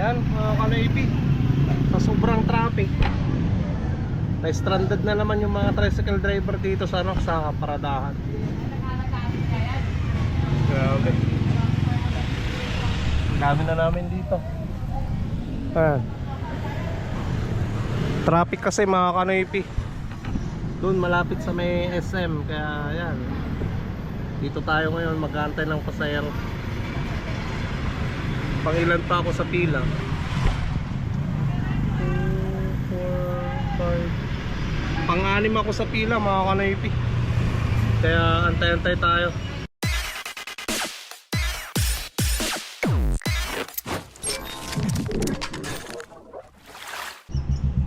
Ayan, mga kanoipi. Sa sobrang traffic. Na-stranded na naman yung mga tricycle driver dito sa ano, sa paradahan. Grabe. Dami na namin dito. Ayan. Traffic kasi mga kanoipi. Doon malapit sa may SM kaya ayan. Dito tayo ngayon mag-aantay ng pasahero. Pangilan pa ako sa pila. 2, 4, 5 Pang-anim ako sa pila mga kanoipi. Kaya antay-antay tayo.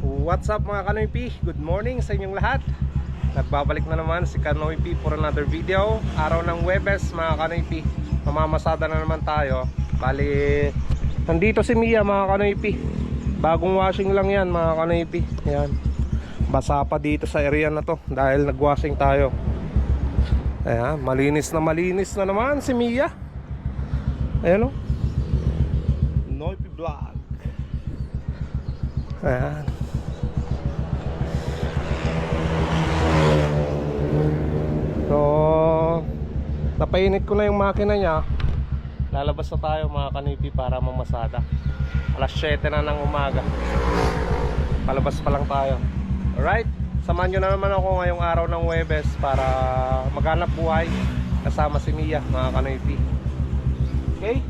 What's up mga Kanoypi? Good morning sa inyong lahat Nagbabalik na naman si Kanoypi for another video Araw ng Webes mga Kanoypi Mamamasada na naman tayo Bali, nandito si Mia mga Kanoypi Bagong washing lang yan mga Kanoypi Yan. Basa pa dito sa area na to Dahil nagwashing tayo. Ayan, malinis na malinis na naman si Mia. Ayan o Noypi Vlog. Ayan. So, napainit ko na yung makina niya. Lalabas na tayo mga kanipi para mamasada. Alas 7 na ng umaga. Palabas pa lang tayo. Alright? Samahan nyo na naman ako ngayong araw ng Webes para maghanap buhay kasama si Mia mga kanipi. Okay?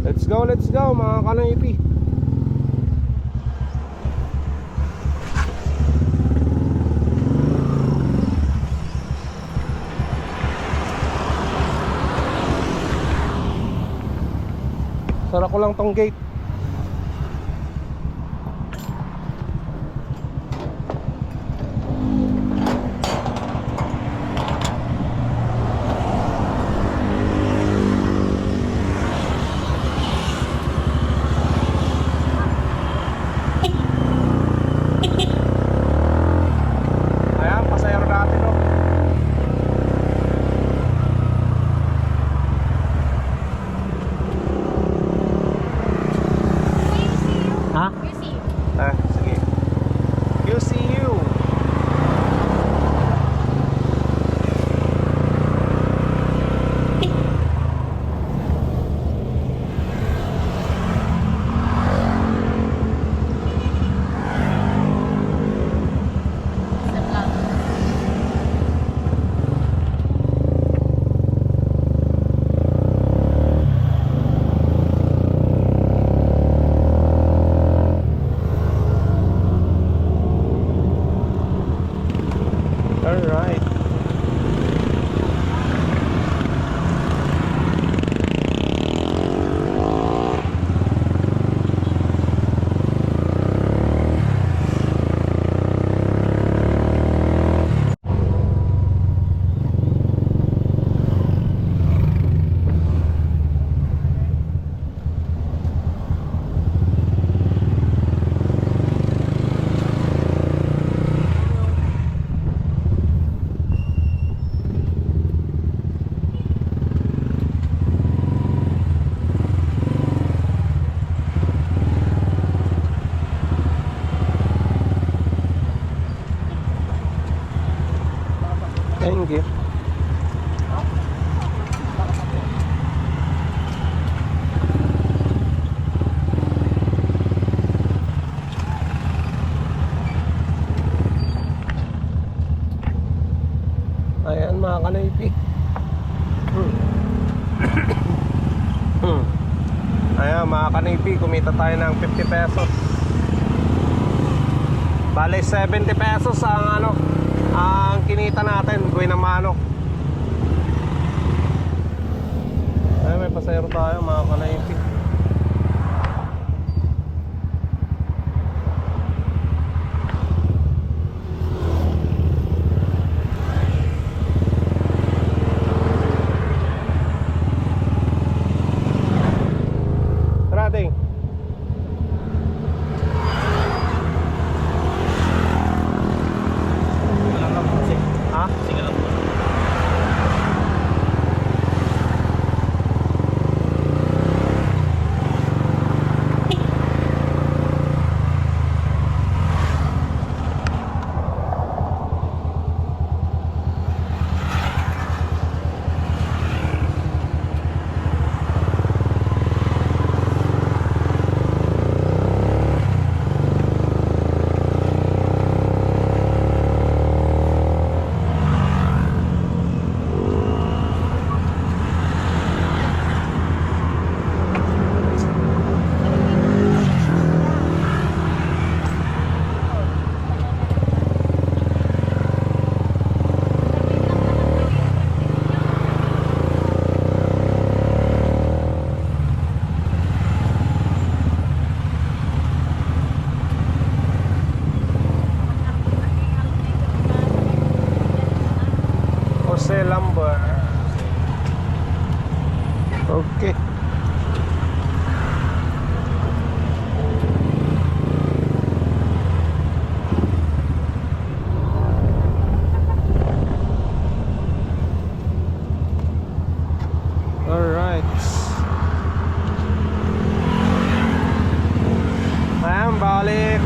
Let's go, let's go mga kanipi. Sara ko lang tong gate. Ayan mga kanaypi. Hmm. Hmm. Ayan mga kanaypi, kumita tayo ng 50 pesos. Bale 70 pesos ang ano, ang kinita natin, buhay na manok. Ay, may pasayro tayo mga kanaypi. bem.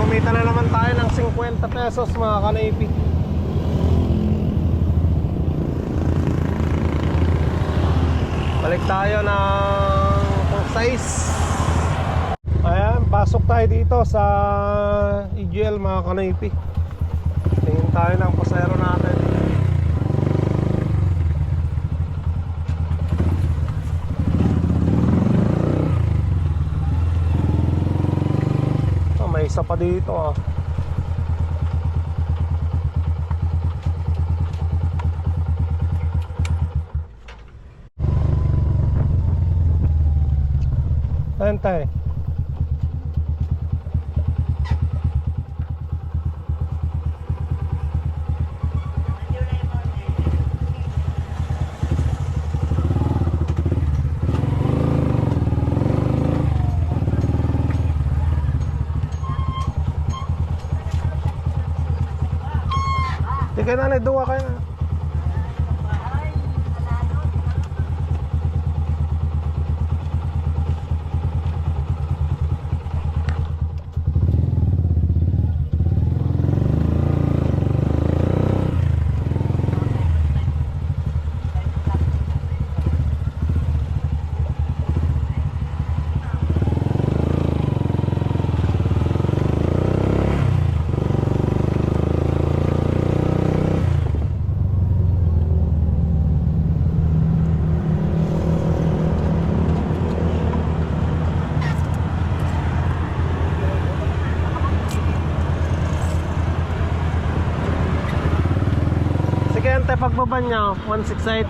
Kumita na naman tayo ng 50 pesos mga kanaypi. Balik tayo ng size. Ayan, pasok tayo dito sa EGL mga kanaypi. Tingin tayo ng pasero natin. Oh, may isa dito ah. Ayan ka na, duwa ka na. Sige, pagbaba niya, 168.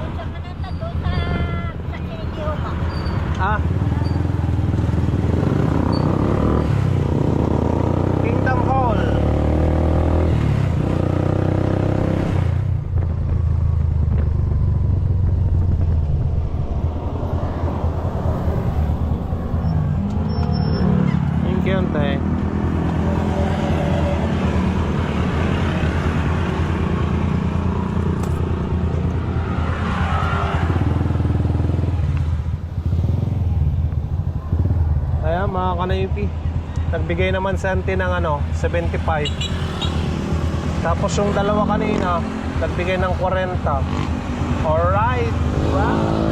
Ah? Kingdom Hall. Thank you, ante. Ayan mga kanaypi. Nagbigay naman sa auntie ng ano 75 Tapos yung dalawa kanina Nagbigay ng 40 Alright! Wow.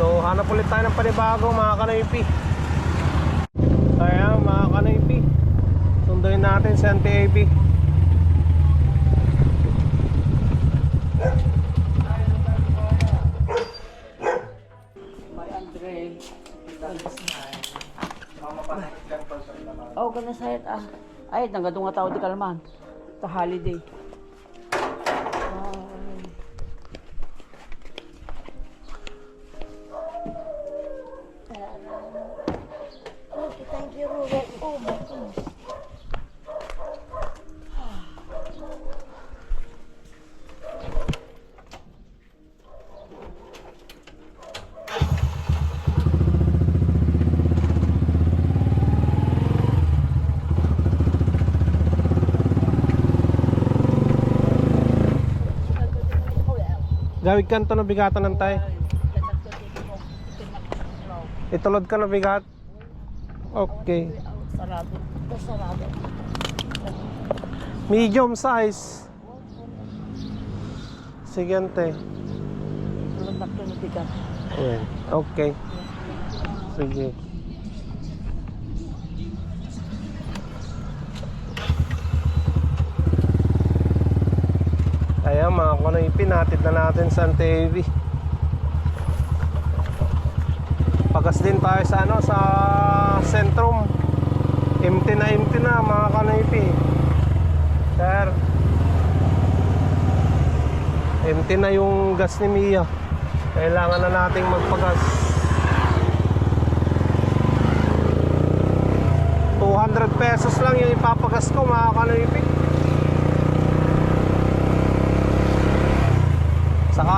So hanap ulit tayo ng panibago mga kanaypi. Ayan mga kanaypi. Sunduin natin si auntie ah. Ay, nanggadong nga tao di kalman. Sa holiday. Gawig kanto na bigatan ng tay Itulod ka na bigat Okay. Medium size. Sige, ante. Okay. Sige. Ayan mga kanoypi, natid na natin sa TV. Pagas din tayo sa ano, sa sentrum. Empty na empty na mga kanoypi. Sir. Empty na yung gas ni Mia. Kailangan na nating magpagas. 200 pesos lang yung ipapagas ko mga kanoypi.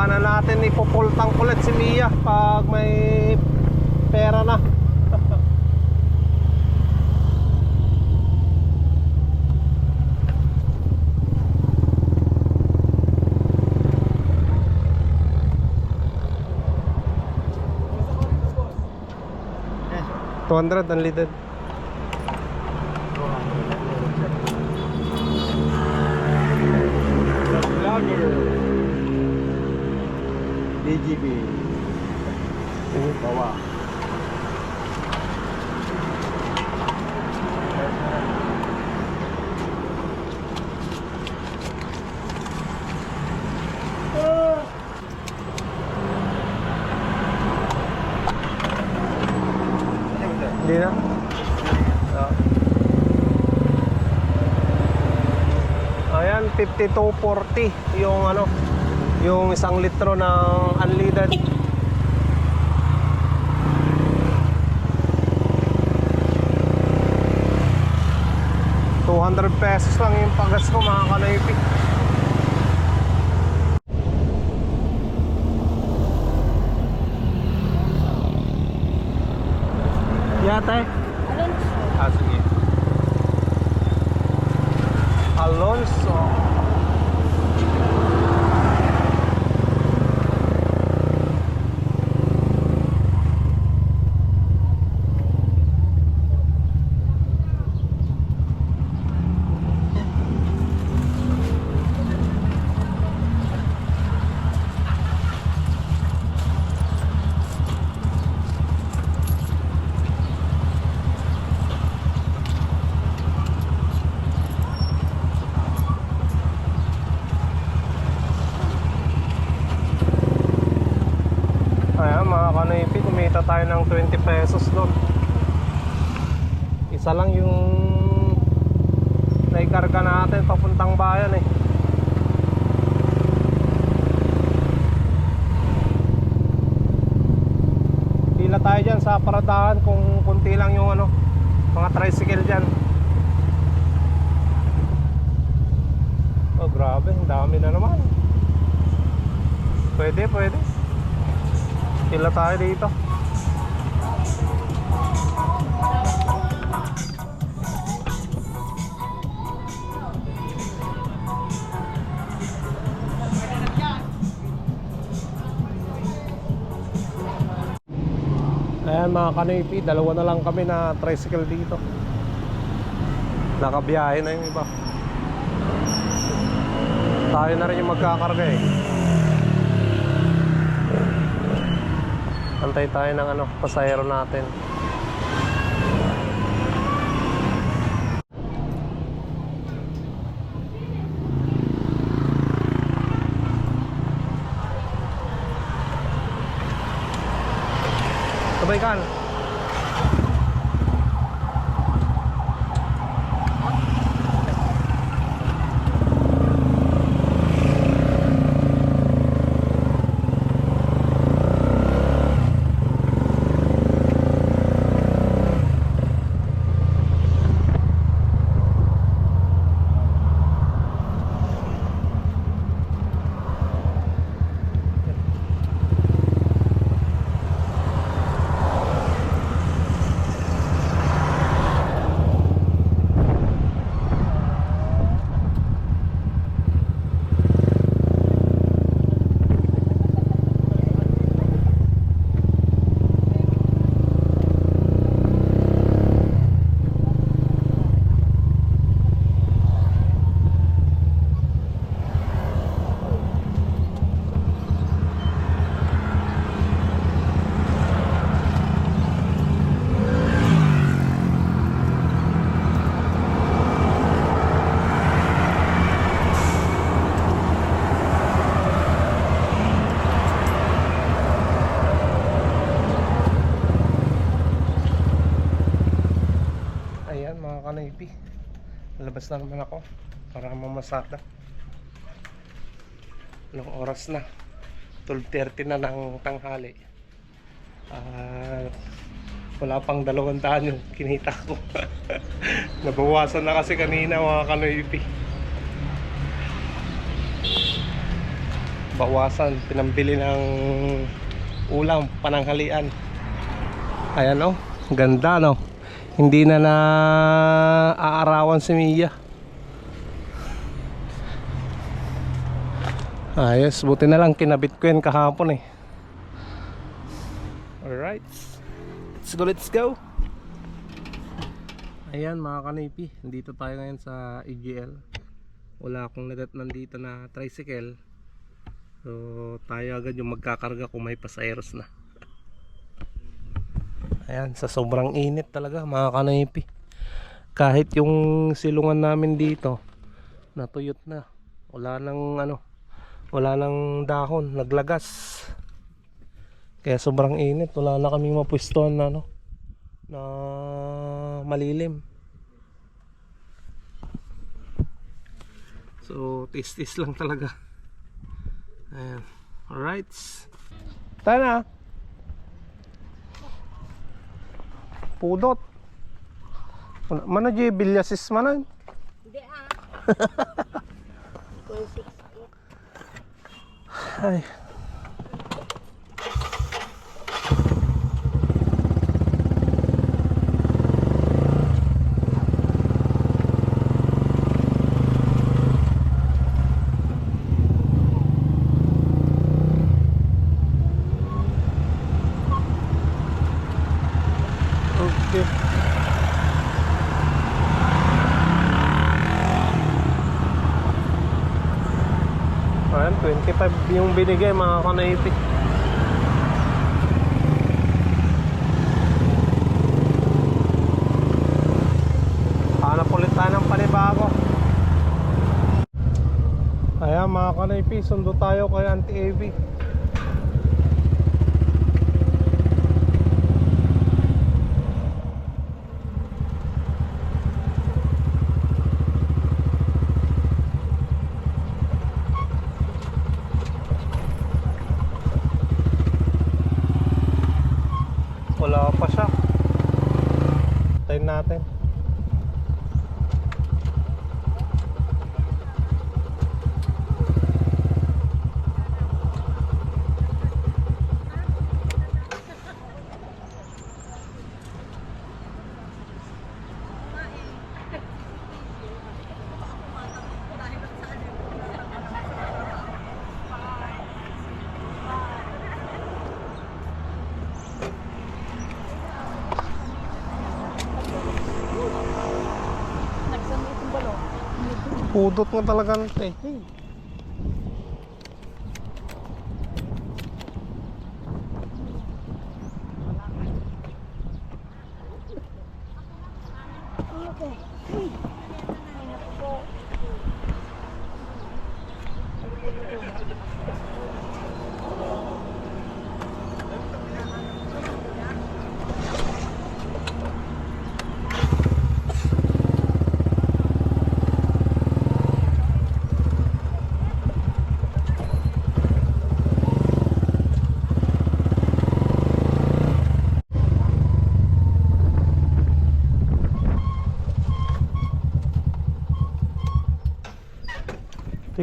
Na natin ipupultang ulit si Mia pag may pera na. 200 unleaded. Vlogger. DGB. Bawa. Hindi na. Ayan, 52.40 yung ano, yung isang litro ng unleaded. $200 pesos lang yung pagas ko mga kanoypi. Yate? Ah, sige. Alonso. Ayan mga kanoypi, kumita tayo ng 20 pesos doon. Isa lang yung naikarga natin papuntang bayan eh. Pila tayo dyan sa paradahan kung kunti lang yung ano, mga tricycle dyan. Oh grabe, ang dami na naman. Pwede, pwede. Pila tayo dito. Ayan mga kanipi, dalawa na lang kami na tricycle dito. Nakabiyahe na yung iba. Tayo na rin yung magkakarga eh. Antay tayo ng ano, pasahero natin. Sabay ka. Ayan mga kanaypi Labas na naman ako. Para mamasada. Anong oras na? 12.30 na ng tanghali. Ah, Wala pang dalawang daan yung kinita ko. Nabawasan na kasi kanina mga kanaypi Bawasan. Pinambili ng ulam Pananghalian. Ayan oh. Ganda no hindi na na aarawan si Mia ayos buti na lang kinabit ko yan kahapon eh alright let's go let's go Ayan mga kanipi, nandito tayo ngayon sa EGL. Wala akong nandito na tricycle. So tayo agad yung magkakarga kung may pasayeros na. Ayan, sa sobrang init talaga mga kanipi. Kahit yung silungan namin dito, natuyot na. Wala nang ano, wala nang dahon, naglagas. Kaya sobrang init, wala na kaming mapwestuhan na ano, na malilim. So, tis-tis lang talaga. Ayan. Alright. Tana. Pudot. Mana- di bilyasis manan? Hindi ah. Ay. Okay. Ayan, 25 yung binigay mga kanaipik. Hanap ulit tayo ng panibago. Ayan mga kanaypi, sundo tayo kay Auntie Avy. Wala pa siya. Tayin natin. Pudot nga talaga nito eh.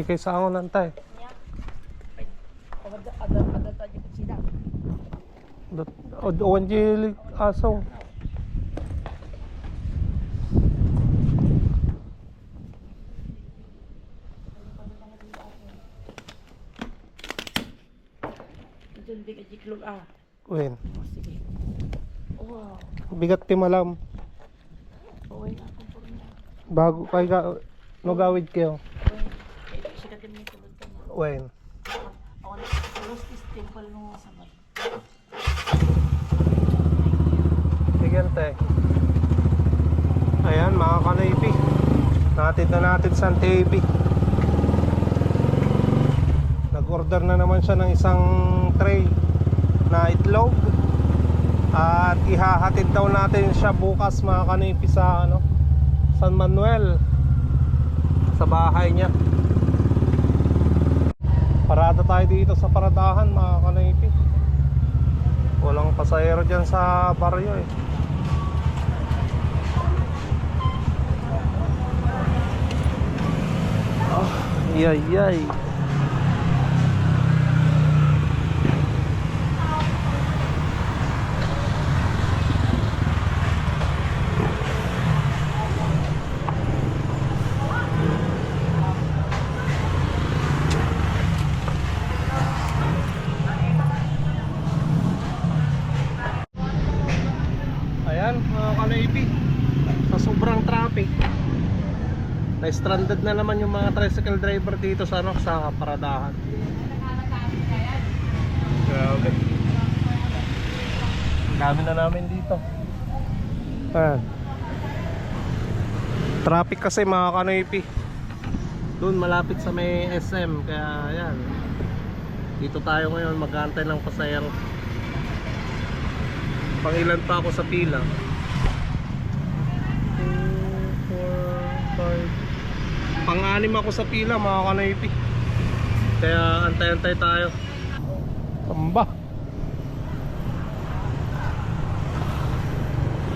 Kay sa ako nantay. Agad agad agad tayo sila. O owan di aso. Wen. Bigat ti malam. Bago kay no gawid kayo. Eh, siya ka din may Wen. Ako na, temple mat. Gigante. Ayan mga kanaypi. Natin na natin sa TV. Nag-order na naman siya ng isang tray na itlog. At ihahatid daw natin siya bukas mga kanaypi sa ano, San Manuel. Sa bahay niya. Tayo dito sa paradahan mga kanaypi. Walang pasahero dyan sa baryo eh. Oh, yay yay. Ayan mga kanaypi Sa sobrang traffic. Na-stranded na naman yung mga tricycle driver dito sa ano, sa paradahan. Grabe. Dami na namin dito. Ayan. Traffic kasi mga kanoypi. Doon malapit sa may SM kaya ayan. Dito tayo ngayon mag-aantay ng pasayang. Pangilan pa ako sa pila. 2, 4, 5 Pang-anim ako sa pila mga kanoypi. Kaya antay-antay tayo. Tamba.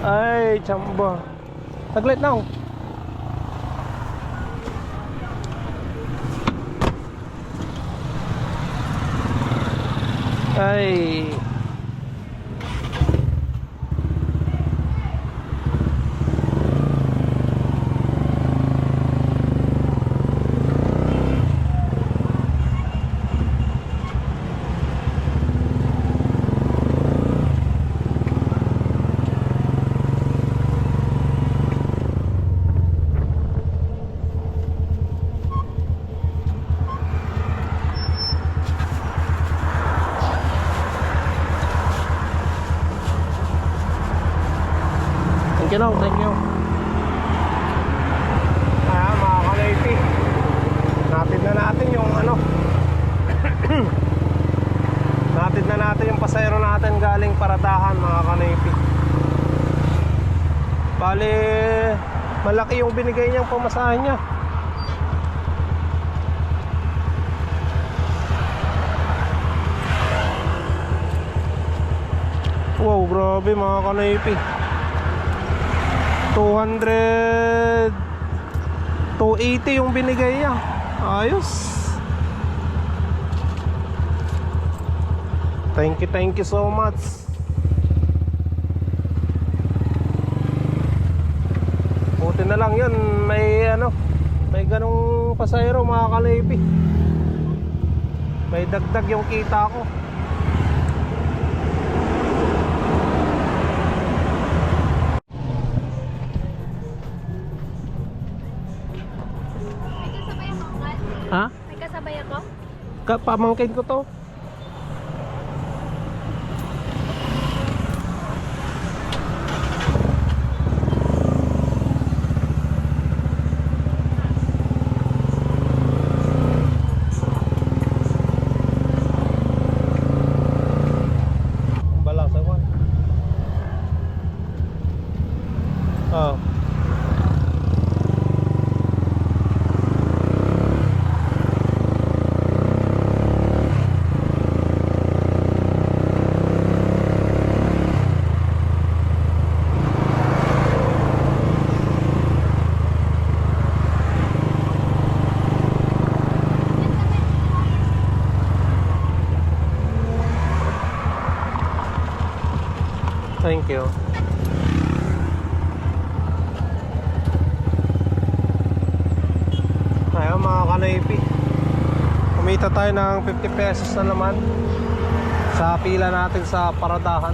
Ay, chamba. Taglit lang. Ay. You Nong, thank you. Ah, mga kalaypi. Natin na natin yung ano. natin na natin yung pasayro natin galing paradahan mga kalaypi. Bali, malaki yung binigay niyang pamasahe niya. Wow, grabe mga kanaypi. 200 280 yung binigay niya. Ayos. Thank you, thank you so much. Buti na lang yun, may ano, may ganong pasayro mga kalaypi. May dagdag yung kita ko. Ka pamangkin ko to. Bala sa kwan. Oh. Thank you. Ayun mga kanaypi. Kumita tayo ng 50 pesos na naman sa pila natin sa paradahan.